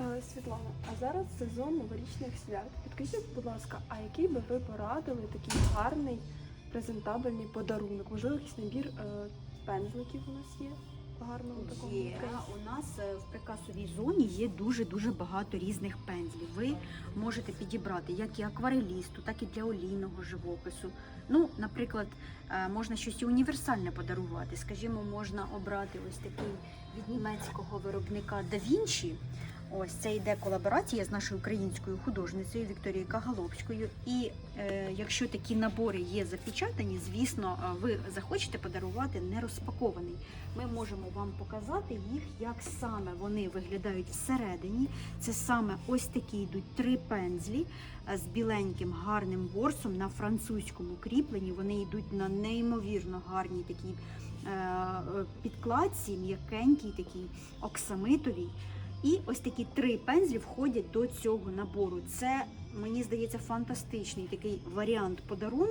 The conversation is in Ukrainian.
Е, Світлана, а зараз сезон новорічних свят. Підкажіть, будь ласка, а який би ви порадили такий гарний презентабельний подарунок? Можливо, якийсь набір е, пензликів у нас є такому Є. У нас е, в прикасовій зоні є дуже-дуже багато різних пензлів. Ви можете підібрати як і акварелісту, так і для олійного живопису. Ну, наприклад, е, можна щось і універсальне подарувати. Скажімо, можна обрати ось такий від німецького виробника Da Vinci. Ось це йде колаборація з нашою українською художницею Вікторією Кагалопською. І е, якщо такі набори є запечатані, звісно, ви захочете подарувати не розпакований. Ми можемо вам показати їх, як саме вони виглядають всередині. Це саме ось такі йдуть три пензлі е, з біленьким гарним ворсом на французькому кріпленні. Вони йдуть на неймовірно гарній такій е, е, підкладці, м'якенькій, такій оксамитовій. І ось такі три пензлі входять до цього набору. Це мені здається фантастичний такий варіант подарунку.